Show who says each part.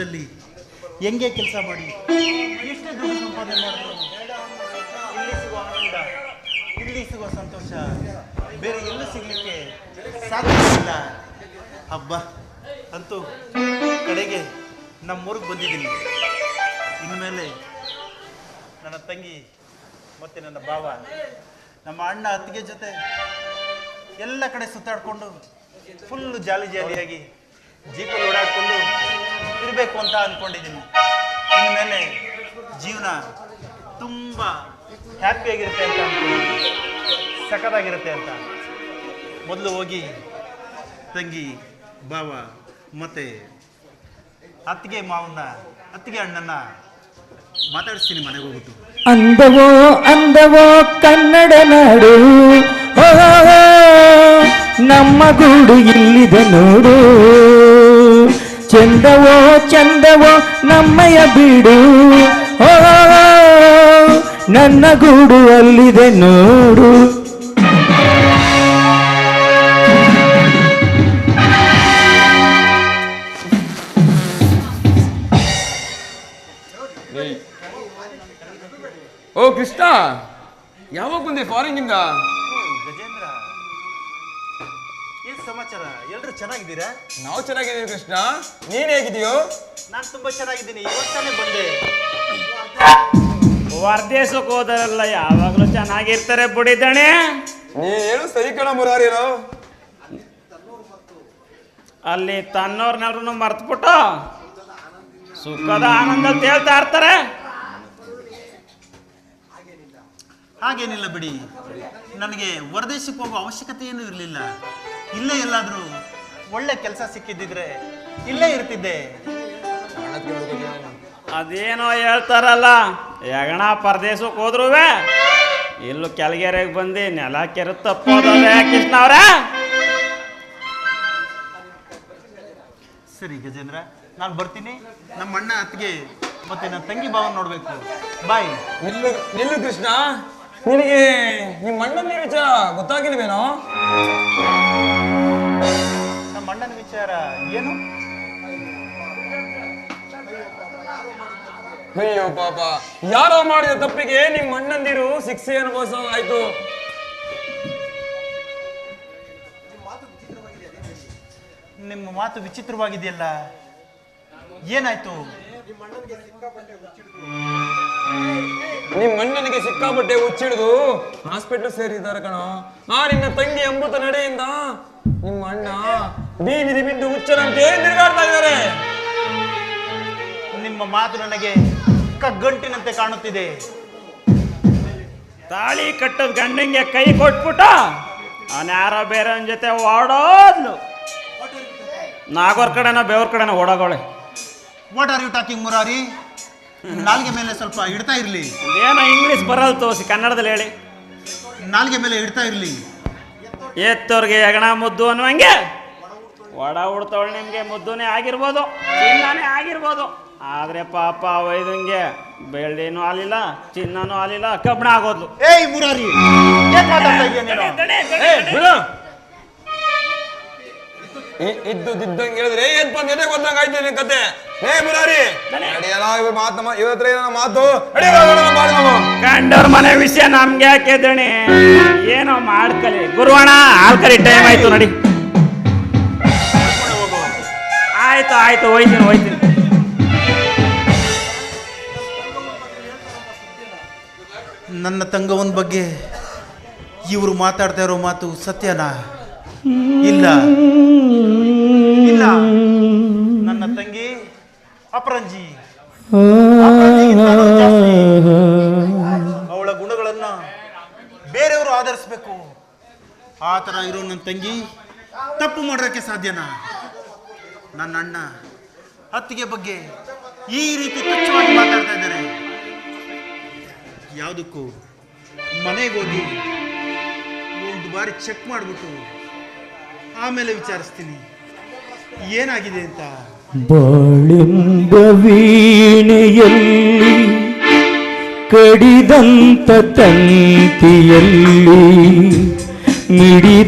Speaker 1: ಉದ್ಯೋಗದಲ್ಲಿ ಹೆಂಗೆ ಕೆಲಸ ಮಾಡಿ? ಎಷ್ಟು ದುಡ್ಡು ಸಂಪಾದನೆ ಆನಂದ ಇಲ್ಲಿ ಸಿಗುವ ಸಂತೋಷ, ಬೇರೆ ಎಲ್ಲೂ ಸಿಗಲಿಕ್ಕೆ ಸಾಧ್ಯವಿಲ್ಲ ಹಬ್ಬ ಅಂತೂ ಕಡೆಗೆ ನಮ್ಮೂರಿಗೆ ಬಂದಿದ್ದೀನಿ. ಇನ್ಮೇಲೆ ನನ್ನ ತಂಗಿ ಮತ್ತು ನನ್ನ ಭಾವ, ನಮ್ಮ ಅಣ್ಣ ಅತ್ತಿಗೆ ಜೊತೆ ಎಲ್ಲ ಕಡೆ ಸುತ್ತಾಡಿಕೊಂಡು ಫುಲ್ಲು ಜಾಲಿ ಜಾಲಿಯಾಗಿ ಜೀಪಲ್ಲಿ ಓಡಾಡ್ಕೊಂಡು ಇರಬೇಕು ಅಂತ ಅಂದ್ಕೊಂಡಿದ್ದೀನಿ ಇನ್ಮೇಲೆ ಜೀವನ ತುಂಬ ಹ್ಯಾಪಿಯಾಗಿರುತ್ತೆ ಅಂತ ಸಖತ್ತಾಗಿರುತ್ತೆ ಅಂತ. ಮೊದಲು ಹೋಗಿ ತಂಗಿ ಬಾವ ಮತ್ತು ಅತ್ತಿಗೆ ಮಾವನ್ನ, ಅತ್ತಿಗೆ ಅಣ್ಣನ ಮಾತಾಡಿಸ್ತೀನಿ ಮನೆಗೆ ಹೋಗ್ಬಿಟ್ಟು.
Speaker 2: ಅಂದವೋ ಅಂದವೋ ಕನ್ನಡ ನಾಡು. ನಮ್ಮ ಗೂಡು ಇಲ್ಲಿದೆ ನೋಡು. ಚಂದವೋ ಚಂದವೋ ನಮ್ಮಯ ಬಿಡು. ಓ ನನ್ನ ಗೂಡು ಅಲ್ಲಿದೆ ನೋಡು.
Speaker 3: ಓ, ಕೃಷ್ಣ. ಯಾವಾಗ ಬಂದೆ ಫಾರಿನ್
Speaker 1: ಗಜೇಂದ್ರ ಏನು ಸಮಾಚಾರ? ಎಲ್ಲರೂ ಚೆನ್ನಾಗಿದ್ದೀರಾ?
Speaker 3: ನಾವು ಚೆನ್ನಾಗಿದ್ದೀವಿ ಕೃಷ್ಣ. ನೀನ್ ಹೇಗಿದೀಯೋ
Speaker 1: ನಾನು ತುಂಬಾ ಚೆನ್ನಾಗಿದ್ದೀನಿ. ಇವತ್ತಾನೆ ಬಂದೆ.
Speaker 4: ಹೊರದೇಶಕ್ಕೆ ಹೋದರಲ್ಲ ಯಾವಾಗಲೂ ಚೆನ್ನಾಗಿರ್ತಾರೆ ಬುಡಿದಣೆ
Speaker 3: ನೀ ಹೇಳು ಸರಿ ಕಣ ಮುರಾರಿರೋ
Speaker 4: ಅಲ್ಲಿ ತನ್ನವ್ರನ್ನೆಲ್ರೂ ಮರ್ತ್ಬಿಟ್ಟು ಸುಖದ ಆನಂದ ಹೇಳ್ತಾ ಇರ್ತಾರೆ.
Speaker 1: ಹಾಗೇನಿಲ್ಲ ಬಿಡಿ. ನನಗೆ ಹೊರದೇಶಕ್ಕೆ ಹೋಗೋ ಅವಶ್ಯಕತೆ ಏನೂ ಇರಲಿಲ್ಲ. ಇಲ್ಲೇ ಎಲ್ಲಾದರೂ ಒಳ್ಳೆ ಕೆಲಸ ಸಿಕ್ಕಿದ್ದಿದ್ರೆ ಇಲ್ಲೇ ಇರ್ತಿದ್ದೆ.
Speaker 4: ಅದೇನೋ ಹೇಳ್ತಾರಲ್ಲ ಯಗಣ ಪರದೇಶಕ್ಕೆ ಹೋದ್ರುವೆ ಇಲ್ಲೂ ಕೆಳಗೆರೆಗೆ ಬಂದು ನೆಲ ಕೆರೆ ಕೃಷ್ಣ ಅವ್ರ.
Speaker 1: ಸರಿ ಗಜೇಂದ್ರ ನಾನು ಬರ್ತೀನಿ. ನಮ್ಮ ಅಣ್ಣ ಅತ್ತಿಗೆ ಮತ್ತೆ ನನ್ನ ತಂಗಿ ಭಾವನ ನೋಡ್ಬೇಕು. ಬಾಯ್
Speaker 3: ನಿಲ್ಲು ನಿಲ್ಲು ಕೃಷ್ಣ. ನಿನಗೆ ನಿಮ್ಮ ಅಣ್ಣನ ವಿಚಾರ ಗೊತ್ತಾಗಿಲ್ವೇನೋ
Speaker 1: ನಮ್ಮ ಅಣ್ಣನ ವಿಚಾರ ಏನು?
Speaker 3: ಅಯ್ಯೋ ಪಾಪ ಯಾರೋ ಮಾಡಿದ ತಪ್ಪಿಗೆ ನಿಮ್ಮ ಅಣ್ಣಂದಿರು ಶಿಕ್ಷೆ ಅನುಭವಿಸೋ ಆಯ್ತು.
Speaker 1: ನಿಮ್ಮ ಮಾತು ವಿಚಿತ್ರವಾಗಿದೆಯಲ್ಲ? ಏನಾಯ್ತು?
Speaker 3: ನಿಮ್ಮ ಅಣ್ಣನಿಗೆ ಸಿಕ್ಕಾಪಟ್ಟೆ ಹುಚ್ಚಿಡಿದು. ಹಾಸ್ಪಿಟ್ಲ್ ಸೇರಿದ್ದಾರೆ ಕಣ. ಆ ನಿನ್ನ ತಂಗಿ ಅಮೃತ ನಡೆಯಿಂದ ನಿಮ್ಮ ಅಣ್ಣ ಬೀದಿಲಿ ಬಿದ್ದು ಹುಚ್ಚರಂತೆ ತಿರುಗಾಡ್ತಾ ಇದ್ದಾರೆ?
Speaker 1: ನಿಮ್ಮ ಮಾತು ನನಗೆ ಕಗ್ಗಂಟಿನಂತೆ ಕಾಣುತ್ತಿದೆ.
Speaker 4: ತಾಳಿ ಕಟ್ಟದ್ ಗಂಡಂಗೆ ಕೈ ಕೊಟ್ಬಿಟ್ಟ. ಅವನ ಯಾರೋ ಬೇರೆ ಜೊತೆ ಓಡೋದ್ಲು. ನಾಗೋರ್ ಕಡೆನ ಬೇವ್ರ ಕಡೆನ ಓಡೋಗೋಳೆ.
Speaker 1: What are you talking Murari ನಾಲ್ಗೆ ಮೇಲೆ ಸ್ವಲ್ಪ ಇಡ್ತಾ ಇರಲಿ.
Speaker 4: ಏನೋ ಇಂಗ್ಲೀಷ್ ಬರಲ್ ತೋರಿಸಿ ಕನ್ನಡದಲ್ಲಿ ಹೇಳಿ.
Speaker 1: ನಾಲ್ಗೆ ಮೇಲೆ ಇಡ್ತಾ ಇರಲಿ.
Speaker 4: ಎತ್ತೋರ್ಗೆ ಹೆಗಣ ಮುದ್ದು ಅನ್ನುವಂಗೆ. ಒಡ ಉಡ್ತವಳು ನಿಮಗೆ ಮುದ್ದುನೇ ಆಗಿರ್ಬೋದು ಚಿನ್ನನೇ ಆಗಿರ್ಬೋದು. ಆದರೆ ಪಾಪ ವೈದಂಗೆ ಬೆಳ್ಳಿನೂ ಆಲಿಲ್ಲ ಚಿನ್ನನೂ ಆಲಿಲ್ಲ ಕಬ್ಬಣ ಆಗೋದ್ಲು.
Speaker 1: ಏಯ್ ಮುರಾರಿ ಏನ್ ಮಾತಾಡ್ತಾ ಇದೀಯ ನೀನು?
Speaker 3: ಏ, ಬಿಡು. ಇ- ಇದ್ದುದಿದ್ದಂಗೆ ಹೇಳಿದ್ರೆ ಏನ್ ಬಂದ್ ಎದೆ ಗೊತ್ತಂಗ ಆಯ್ತು ನಿನ್ ಕತೆ? ಹೇ ಇವ ಮಾತು ಇವತ್ರ ಏನೋ ಮಾತು.
Speaker 4: ಗಂಡವ್ರ ಮನೆ ವಿಷಯ ನಮ್ಗೆ ಯಾಕೆ ದಣಿ ಏನೋ ಮಾಡ್ಕಲಿ. ಗುರುವಣ ಆಲ್ಕರಿ ಟೈಮ್ ಆಯ್ತು ನಡಿ. ಆಯ್ತು ಆಯ್ತು ಹೋಯ್ತೀನಿ ಹೋಯ್ತೀನಿ.
Speaker 1: ನನ್ನ ತಂಗವನ ಬಗ್ಗೆ ಇವರು ಮಾತಾಡ್ತಾ ಇರೋ ಮಾತು ಸತ್ಯನಾ? ಇಲ್ಲ. ಇಲ್ಲ. ನನ್ನ ತಂಗಿ ಅಪರಂಜಿ. ಅವಳ ಗುಣಗಳನ್ನ ಬೇರೆಯವರು ಆಧರಿಸ್ಬೇಕು. ಆ ಥರ ಇರೋ ನನ್ನ ತಂಗಿ ತಪ್ಪು ಮಾಡೋಕ್ಕೆ ಸಾಧ್ಯನಾ? ನನ್ನ ಅಣ್ಣ ಅತ್ತಿಗೆ ಬಗ್ಗೆ ಈ ರೀತಿ ತುಚ್ಛವಾಗಿ ಮಾತಾಡ್ತಾ ಇದ್ದಾರೆ. ಯಾವುದಕ್ಕೂ ಮನೆಗೆ ಹೋಗಿ ಒಂದು ಬಾರಿ ಚೆಕ್ ಮಾಡಿಬಿಟ್ಟು ಆಮೇಲೆ ವಿಚಾರಿಸ್ತೀನಿ. ಏನಾಗಿದೆ ಅಂತ?
Speaker 2: ಬಾಳೆಂಬ ವೀಣೆಯಲ್ಲಿ ಕಡಿದಂತ ತಂತಿಯಲ್ಲಿ ಮಿಡಿ